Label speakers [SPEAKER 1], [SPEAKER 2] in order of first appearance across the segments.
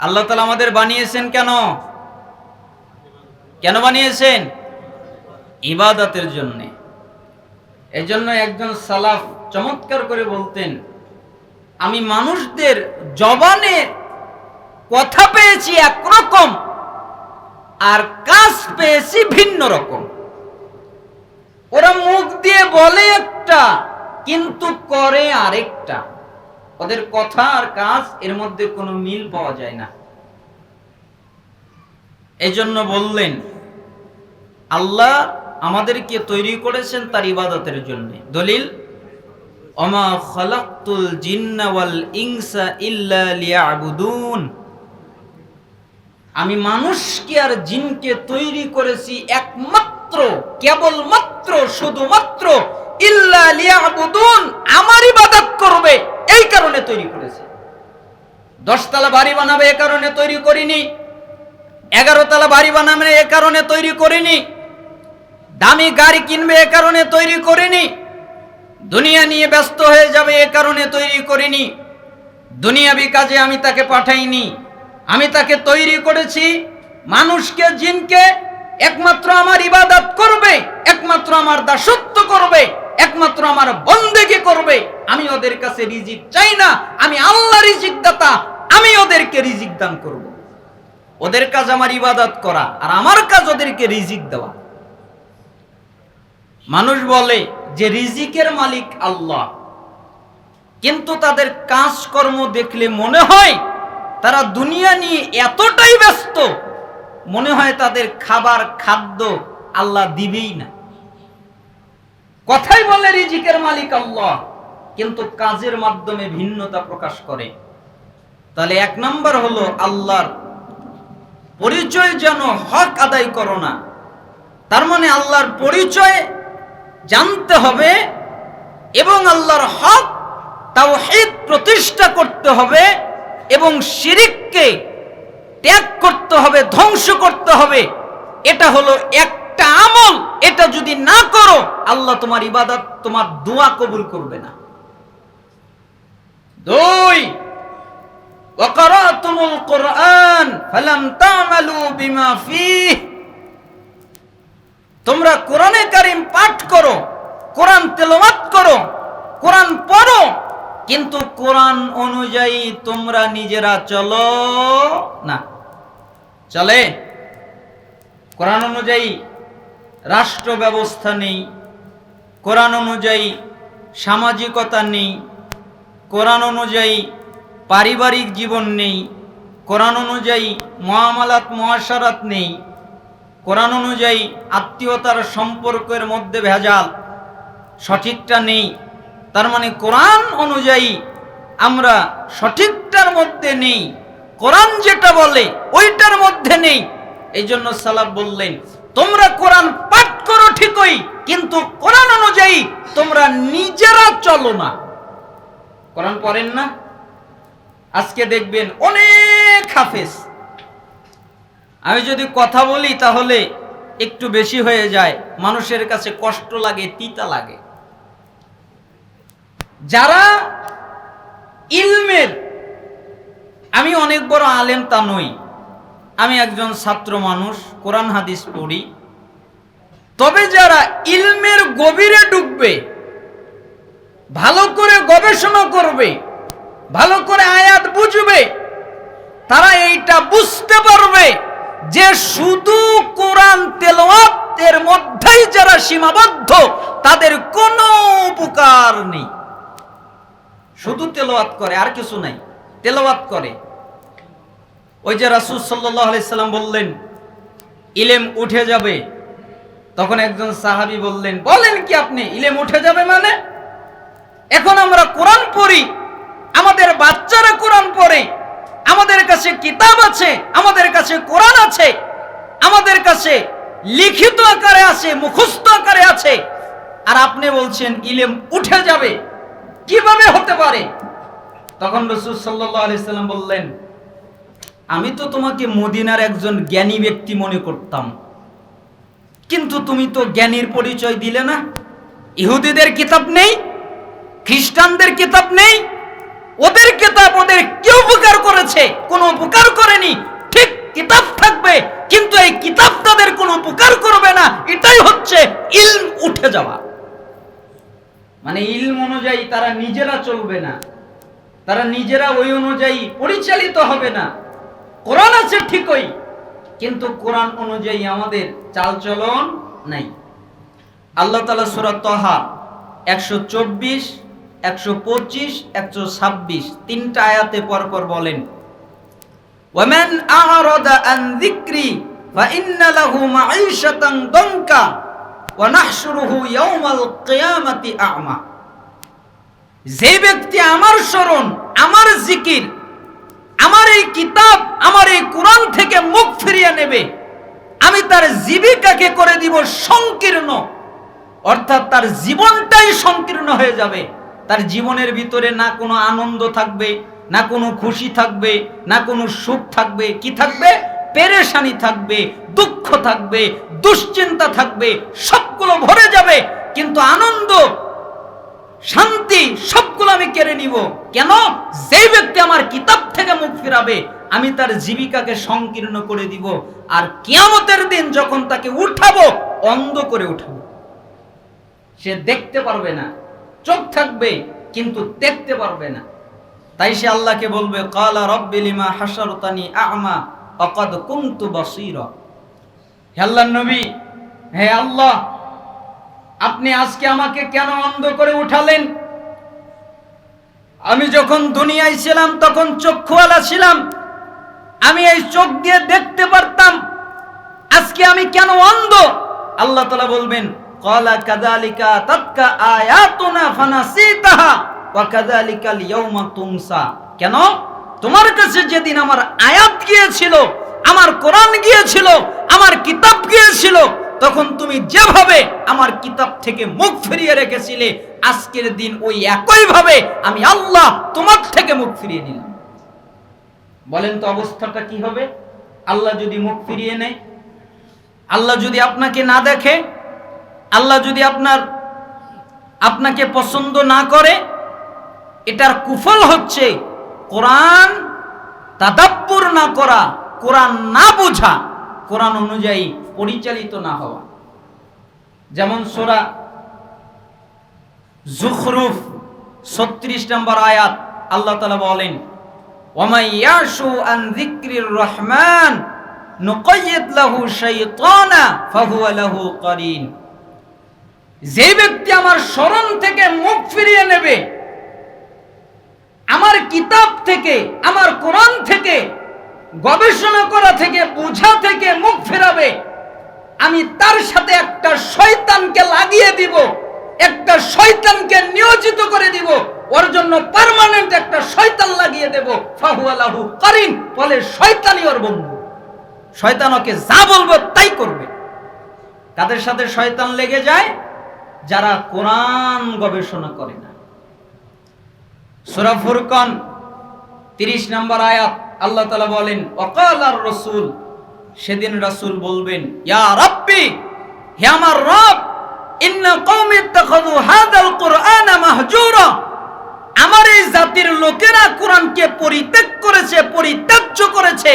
[SPEAKER 1] আল্লাহ তালা আমাদের বানিয়েছেন কেন? কেন বানিয়েছেন? ইবাদতের জন্যে। এজন্য একজন সালাফ চমৎকার করে বলতেন, আমি মানুষদের জবানে কথা পেয়েছি একরকম আর কাজ পেয়েছি ভিন্ন রকম। ওরা মুখ দিয়ে বলে একটা, কিন্তু করে আরেকটা। ওদের কথা আর কাজ এর মধ্যে কোনো মিল পাওয়া যায় না। এই জন্য বললেন, আল্লাহ আমাদেরকে তৈরি করেছেন তার ইবাদতের জন্য। দলিল অমা খলাক্তুল জিন্না ওয়াল ইনসা ইল্লা আমি মানুষকে আর জিনকে তৈরি করেছি একমাত্র, কেবলমাত্র, শুধুমাত্র ইল্লা লিয়াবুদুন আমার ইবাদত করবে এই কারণে তৈরি করেছে। দশতলা বাড়ি বানাবে এ কারণে তৈরি করিনি। এগারো তলা বাড়ি বানাবে এ কারণে তৈরি করিনি। দামি গাড়ি কিনবে এ কারণে তৈরি করিনি। দুনিয়া নিয়ে ব্যস্ত হয়ে যাবে এ কারণে তৈরি করিনি। দুনিয়াবি কাজে আমি তাকে পাঠাইনি। আমি তাকে তৈরি করেছি। মানুষকে, জিনকে একমাত্র আমার ইবাদত করবে, একমাত্র আমার দাসত্ব করবে, একমাত্র আমার বন্দেগি করবে, আমি ওদের কাছে রিজিক চাই না, আমি আল্লাহ রিজিক দাতা আমি ওদেরকে রিজিক দান করব। ওদের কাজ আমার ইবাদত করা, আর আমার কাজ ওদেরকে রিজিক দেওয়া। মানুষ বলে যে রিজিকের মালিক আল্লাহ। কিন্তু তাদের কাজকর্ম দেখলে মনে হয় তারা দুনিয়া নিয়ে এতটাই ব্যস্ত, মনে হয় তাদের খাবার, খাদ্য আল্লাহ দিবেই না। কথাই বলে রিজিকের মালিক আল্লাহ, কিন্তু কাজের মাধ্যমে ভিন্নতা প্রকাশ করে। তাহলে এক নম্বর হলো আল্লাহর পরিচয় যেন হক আদায় করো না। তার মানে আল্লাহর পরিচয় জানতে হবে এবং আল্লাহর হক তাওহীদ প্রতিষ্ঠা করতে হবে এবং শিরিককে ত্যাগ করতে হবে, ধ্বংস করতে হবে। এটা হলো একটা আমল, এটা যদি না করো, আল্লাহ তোমার ইবাদত, তোমার দোয়া কবুল করবে না। দুই কোরআন, ফালাম তা'মালু বিমা তোমরা কোরআনে কারিম পাঠ করো, কোরআন তেলাওয়াত করো, কোরআন পড়ো, কিন্তু কোরআন অনুযায়ী তোমরা নিজেরা চলো না। চলে। কোরআন অনুযায়ী রাষ্ট্র ব্যবস্থা নেই, কোরআন অনুযায়ী সামাজিকতা নেই, কোরআন অনুযায়ী পারিবারিক জীবন নেই, কোরআন অনুযায়ী মহামালাত, মহাসারাত নেই, কোরআন অনুযায়ী আত্মীয়তার সম্পর্কের মধ্যে ভেজাল, সঠিকটা নেই। তার মানে কোরআন অনুযায়ী আমরা সঠিকটার মধ্যে নেই, কোরআন যেটা বলে ওইটার মধ্যে নেই। এই জন্য সালাফ বললেন, তোমরা কোরআন করো ঠিকই, কিন্তু কোরআন অনুযায়ী তোমরা নিজেরা চলো না। কোরআন পড়েন না? আজকে দেখবেন অনেক হাফেজ। আমি যদি কথা বলি তাহলে একটু বেশি হয়ে যায়, মানুষের কাছে কষ্ট লাগে, তিতা লাগে। যারা ইলমের, আমি অনেক বড় আলেম তা নই। আমি একজন ছাত্র মানুষ, কোরআন হাদিস পড়ি। তবে যারা ইলমের গভীরে ডুববে, ভালো করে গবেষণা করবে, ভালো করে আয়াত বুঝবে, তারা এইটা বুঝতে পারবে যে শুধু কোরআন তেলাওয়াতের মধ্যেই যারা সীমাবদ্ধ, তাদের কোনো উপকার নেই। শুধু তেলাওয়াত করে, আর কিছু নাই। তেলাওয়াত করে। ওই যে রাসূল সাল্লাম বললেন, ইলেম উঠে যাবে তখন একজন সাহাবী বললেন, বলেন কি আপনি, ইলেম উঠে যাবে মানে? এখন আমরা কোরআন পড়ি, আমাদের বাচ্চারা কোরআন পড়ে, আমাদের কাছে কিতাব আছে, আমাদের কাছে কোরআন আছে, আমাদের কাছে লিখিত আকারে আছে, মুখস্থ আকারে আছে। আর আপনি বলছেন, ইলেম উঠে যাবে, কীভাবে হতে পারে? তখন রসুল আলাইসাল্লাম বললেন, আমি তো তোমাকে মদিনার একজন জ্ঞানী ব্যক্তি মনে করতাম। কিন্তু তুমি তো জ্ঞানীর পরিচয় দিলে না। ইহুদিদের কিতাব নেই, খ্রিস্টানদের কিতাব নেই, ওদের কিতাব ওদের কি উপকার করেছে, কোনো উপকার করেনি। ঠিক কিতাব থাকবে, কিন্তু এই কিতাব তাদের কোনো উপকার করবে না। এটাই হচ্ছে ইলম উঠে যাওয়া। মানে ইলম অনুযায়ী তারা নিজেরা চলবে না। তারা নিজেরা ওই অনুযায়ী পরিচালিত হবে না। কোরআন আছে ঠিকই কিন্তু কোরআন অনুযায়ী আমাদের চালচলন নাই আল্লাহ তালা সুরাত তহা একশো চব্বিশ একশো পঁচিশ একশো ছাব্বিশ তিনটা আয়াতে পরপর বলেন ومن أعرض عن ذكري فإن له معيشة ضنكا ونحشره يوم القيامة أعمى যে ব্যক্তি আমার স্মরণ আমার জিকির আমার এই কিতাব, আমার এই কোরআন থেকে মুখ ফিরিয়ে নেবে। আমি তার জীবিকাকে করে দিব সংকীর্ণ। অর্থাৎ তার জীবনটাই সংকীর্ণ হয়ে যাবে। তার জীবনের ভিতরে না কোনো আনন্দ থাকবে, না কোনো খুশি থাকবে, না কোনো সুখ থাকবে। কি থাকবে? পেরেশানি থাকবে, দুঃখ থাকবে, দুশ্চিন্তা থাকবে, সবগুলো ভরে যাবে। কিন্তু আনন্দ শান্তি সবগুলো আমি কেড়ে নিব। কেন? যে ব্যক্তি আমার কিতাব থেকে মুখ ফিরাবে, আমি তার জীবিকাকে সংকীর্ণ করে দিব আর কিয়ামতের দিন যখন তাকে উঠাবো, অন্ধ করে উঠাবো। সে দেখতে পারবে না, চোখ থাকবে, কিন্তু দেখতে পারবে না। তাই সে আল্লাহকে বলবে, কালা রব্বিলিমা হাসারতানি আমা অকদ কুন্তু বসিরা। হে আল্লাহর নবী, হে আল্লাহ আপনি আজকে আমাকে কেন অন্ধ করে উঠালেন? আমি যখন দুনিয়ায় ছিলাম, তখন চক্ষুওয়ালা ছিলাম। আমি এই চোখ দিয়ে দেখতে পারতাম। আজকে আমি কেন অন্ধ? আল্লাহ তালা বলবেন কলা কাদালিকা তাৎকা আয়াতুনা ফানাসিতাহা ওয়া কাদালিকাল ইয়াউমা তুমসা কেন? তোমার কাছে যেদিন আমার আয়াত গিয়েছিল, আমার কোরআন গিয়েছিল, আমার কিতাব গিয়েছিল তখন তুমি যেভাবে আমার কিতাব থেকে মুখ ফিরিয়ে রেখেছিলে, আজকের দিন ওই একই ভাবে আমি আল্লাহ তোমার থেকে মুখ ফিরিয়ে নিলাম। বলেন তো অবস্থাটা কি হবে? আল্লাহ যদি মুখ ফিরিয়ে নেয়, আল্লাহ যদি আপনাকে না দেখে, আল্লাহ যদি আপনার, আপনাকে পছন্দ না করে, এটার কুফল হচ্ছে কোরআন তাদাব্বুর না করা, কোরআন না বোঝা। কোরআন অনুযায়ী পরিচালিত না হওয়া। যেমন সোরা জুখরুফ, ছত্রিশ নম্বর আয়াত, আল্লাহ তালা বলেন রহমান নুকাইয়িদ লাহু শাইতানা যে ব্যক্তি আমার স্মরণ থেকে মুখ ফিরিয়ে নেবে, আমার কিতাব থেকে, আমার কোরআন থেকে, গবেষণা করা থেকে, বোঝা থেকে মুখ ফেরাবে আমি তার সাথে একটা শয়তানকে লাগিয়ে দিব, একটা শয়তানকে নিয়োজিত করে দিব, ওর জন্য পার্মানেন্ট একটা শয়তান লাগিয়ে দেব। ফাহুয়ালাহু করিন বলে শয়তানই ওর বন্ধু। শয়তান ওকে যা বলব তাই করবে। তাদের সাথে শয়তান লেগে যায়, যারা কোরআন গবেষণা করে না। সূরা 30 নম্বর আয়াত, আল্লাহ তাআলা বলেন আর রাসূল সেদিন রাসুল বলবেন, ইয়া রাব্বি, হে আমার রব, ইন্না কওমি ইত্তাখাযু হাযাল কুরআনা মাহজুরা। আমার এই জাতির লোকেরা কোরআনকে পরিত্যাগ করেছে, পরিত্যাজ্য করেছে।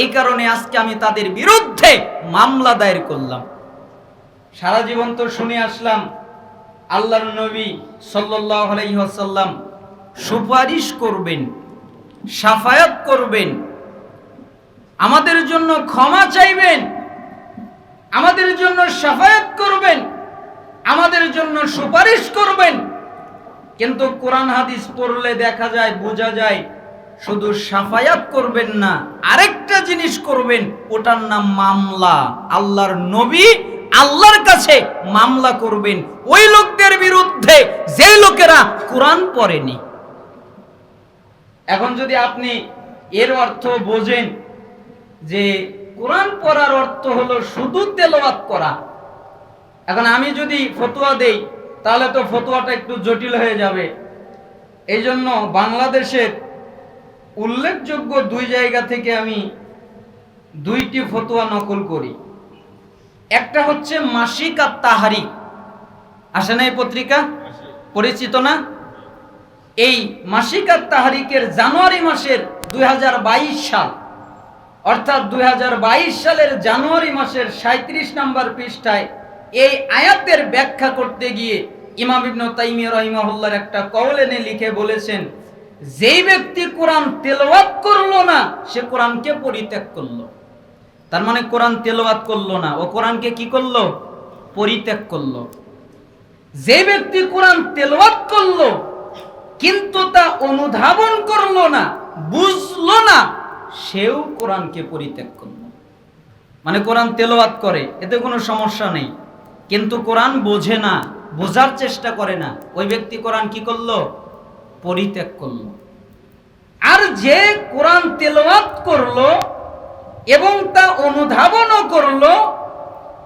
[SPEAKER 1] এই কারণে আজকে আমি তাদের বিরুদ্ধে মামলা দায়ের করলাম। সারা জীবন তো শুনে আসলাম, আল্লাহর নবী সাল্লাল্লাহু সুপারিশ করবেন, সাফায়াত করবেন আমাদের জন্য ক্ষমা চাইবেন, আমাদের জন্য সাফায়াত করবেন, আমাদের জন্য সুপারিশ করবেন। কিন্তু কোরআন হাদিস পড়লে দেখা যায়, বোঝা যায় শুধু সাফায়াত করবেন না, আরেকটা জিনিস করবেন, ওটার নাম মামলা। আল্লাহর নবী আল্লাহর কাছে মামলা করবেন। ওই লোকদের বিরুদ্ধে যে লোকেরা কোরআন পড়েনি। এখন যদি আপনি এর অর্থ বোঝেন যে কোরআন পড়ার অর্থ হলো শুধু তেলাওয়াত করা। এখন আমি যদি ফতোয়া দেই, তাহলে তো ফতোয়াটা একটু জটিল হয়ে যাবে। এই জন্য বাংলাদেশের উল্লেখযোগ্য দুই জায়গা থেকে আমি দুইটি ফতোয়া নকল করি। একটা হচ্ছে মাসিক আর তাহারি। আসে না এই পত্রিকা? পরিচিত না? এই মাসিকার তাহারিকের জানুয়ারি মাসের দুই হাজার বাইশ সাল অর্থাৎ দুই হাজার বাইশ সালের জানুয়ারি মাসের সাঁত্রিশ নম্বর পৃষ্ঠায় এই আয়াতের ব্যাখ্যা করতে গিয়ে ইমাম ইবনু তাইমিয়া রহিমাহুল্লার একটা কওলেনে লিখে বলেছেন, যেই ব্যক্তি কোরআন তেলাওয়াত করল না, সে কোরআনকে পরিত্যাগ করল। তার মানে কোরআন তেলাওয়াত করল না, ও কোরআনকে কি করল? পরিত্যাগ করল। যে ব্যক্তি কোরআন তেলাওয়াত করল, কিন্তু তা অনুধাবন করল না, বুঝলো না সেও কোরআনকে পরিত্যাগ করল। মানে কোরআন তেলাওয়াত করে, এতে কোনো সমস্যা নেই। কিন্তু কোরআন বোঝে না, বোঝার চেষ্টা করে না। ওই ব্যক্তি কোরআন কি করল? পরিত্যাগ করল। আর যে কোরআন তেলাওয়াত করল এবং তা অনুধাবনও করল,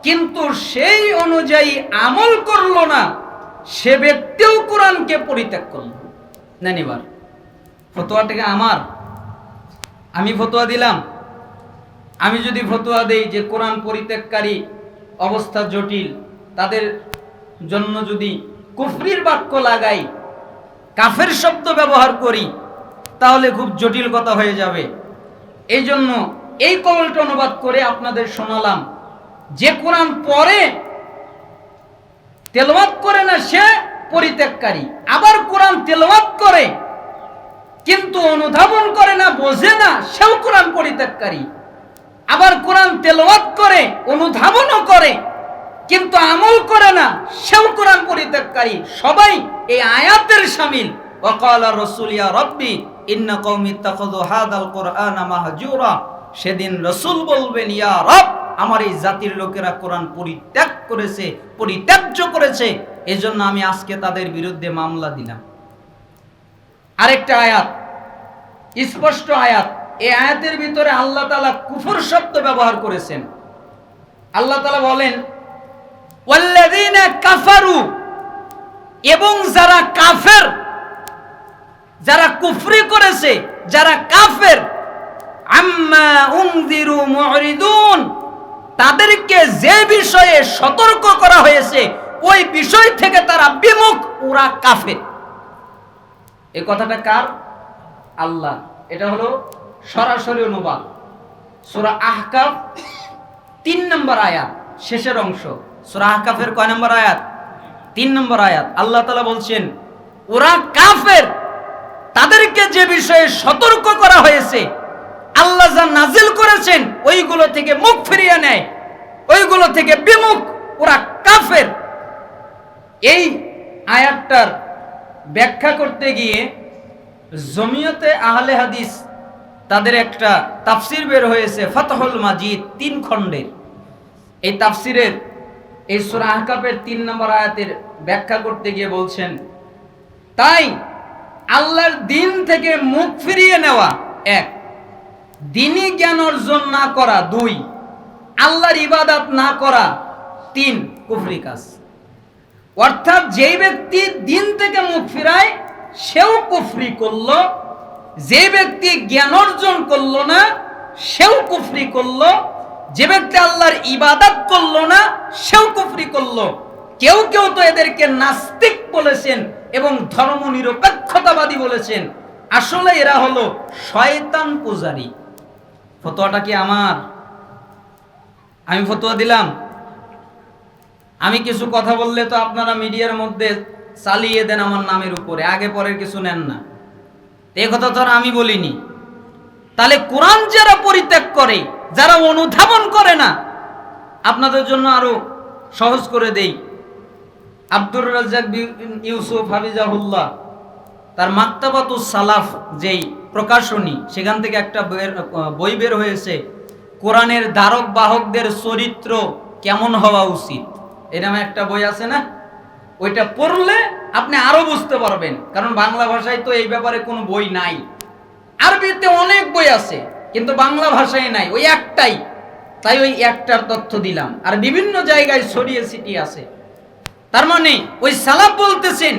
[SPEAKER 1] কিন্তু সেই অনুযায়ী আমল করল না, সে ব্যক্তিও কোরআনকে পরিত্যাগ করল। নেন এবার ফতোয়াটাকে আমার আমি ফতোয়া দিলাম। আমি যদি ফতোয়া দেই যে কোরআন পরিত্যাগকারী অবস্থা জটিল, তাদের জন্য যদি কুফরির বাক্য লাগাই, কাফের শব্দ ব্যবহার করি, তাহলে খুব জটিল কথা হয়ে যাবে। এই জন্য এই কবলটা অনুবাদ করে আপনাদের শোনালাম, যে কোরআন পরে তেলওয়াত করে না সে পরিত্যাগকারী, আবার কোরআন তেলওয়াত করে কিন্তু অনুধাবন করে না, বোঝে না, সেও কোরআন পরিত্যাগকারী। আবার কোরআন তেলওয়াত করে, অনুধাবনও করে, কিন্তু আমল করে না, সেও কোরআন পরিত্যাগকারী। সবাই এই আয়াতের শামিল ওয়াকাল রসুল, ইয়া রব্বি, ইন্না কওমি ইত্তাখাযু হাদাল কুরআনা মাহজুরা। সেদিন রসুল বলবেন, ইয়া রব, আমার এই জাতির লোকেরা কোরআন পরিত্যাগ করেছে, পরিত্যাজ্য করেছে, এজন্য আমি আজকে তাদের বিরুদ্ধে মামলা দিলাম। আরেকটা আয়াত। স্পষ্ট আয়াত। এই আয়াতের ভিতরে আল্লাহ তালা কুফর শব্দ ব্যবহার করেছেন। আল্লাহ তালা বলেন কাফারু এবং যারা কাফের, যারা কুফরি করেছে, যারা কাফের, আম্মা উনজিরু মুরিদুন তাদেরকে যে বিষয়ে সতর্ক করা হয়েছে, ওই বিষয় থেকে তারা বিমুখ, ওরা কাফের। এই কথাটা কার? আল্লাহ। এটা হলো সরাসরি অনুবাদ। সূরা আহকাফ তিন নম্বর আয়াত, শেষের অংশ। সূরা আহকাফের কয় নম্বর আয়াত? তিন নম্বর আয়াত। আল্লাহ তালা বলছেন, ওরা কাফের, তাদেরকে যে বিষয়ে সতর্ক করা হয়েছে, আল্লাহ যা নাজিল করেছেন, ওইগুলো থেকে মুখ ফিরিয়ে নেয়। ওইগুলো থেকে বিমুখ। ওরা কাফের। এই আয়াতটার ব্যাখ্যা করতে গিয়ে জমিয়তে আহলে হাদিস তাদের একটা তাফসির বের হয়েছে, ফতহুল মাজিদ, তিন খণ্ডের। এই তাফসিরের, এই সূরা তিন নম্বর আয়াতের ব্যাখ্যা করতে গিয়ে বলছেন, তাই আল্লাহর দিন থেকে মুখ ফিরিয়ে নেওয়া, এক, দিনই জ্ঞান অর্জন না করা, দুই, আল্লাহর ইবাদত না করা, তিন, কুফরি কাজ। অর্থাৎ যেই ব্যক্তি দিন থেকে মুখ ফিরায়, সেও কুফরি করল। যে ব্যক্তি জ্ঞান অর্জন করল না, সেও কুফরি করল। যে ব্যক্তি আল্লাহর ইবাদত করল না, সেও কুফরি করল। কেউ কেউ তো এদেরকে নাস্তিক বলেছেন এবং ধর্ম নিরপেক্ষতাবাদী বলেছেন। আসলে এরা হলো শয়তান পূজারী। ফতোয়াটা কি আমার? আমি ফতোয়া দিলাম? আমি কিছু কথা বললে তো আপনারা মিডিয়ার মধ্যে চালিয়ে দেন আমার নামের উপরে, আগে পরের কিছু নেন না। এই কথা তো আমি বলিনি। তাহলে কোরআন যারা পরিত্যাগ করে, যারা অনুধাবন করে না, আপনাদের জন্য আরও সহজ করে দেই। আব্দুর রাজ্জাক ইউসুফ হাবিজাহুল্লাহ তার মাক্তাবাতুস সালাফ যেই প্রকাশনী, সেখান থেকে একটা বই বের হয়েছে, কোরআনের ধারক বাহকদের চরিত্র কেমন হওয়া উচিত? এই নামে একটা বই আছে না? ওইটা পড়লে আপনি আরও বুঝতে পারবেন। কারণ বাংলা ভাষায় তো এই ব্যাপারে কোনো বই নাই। আরবিতে অনেক বই আছে, কিন্তু বাংলা ভাষায় নাই। ওই একটাই। তাই ওই একটার তথ্য দিলাম। আর বিভিন্ন জায়গায় ছড়িয়ে ছিটিয়ে আছে। তার মানে ওই সালাফ বলতেছেন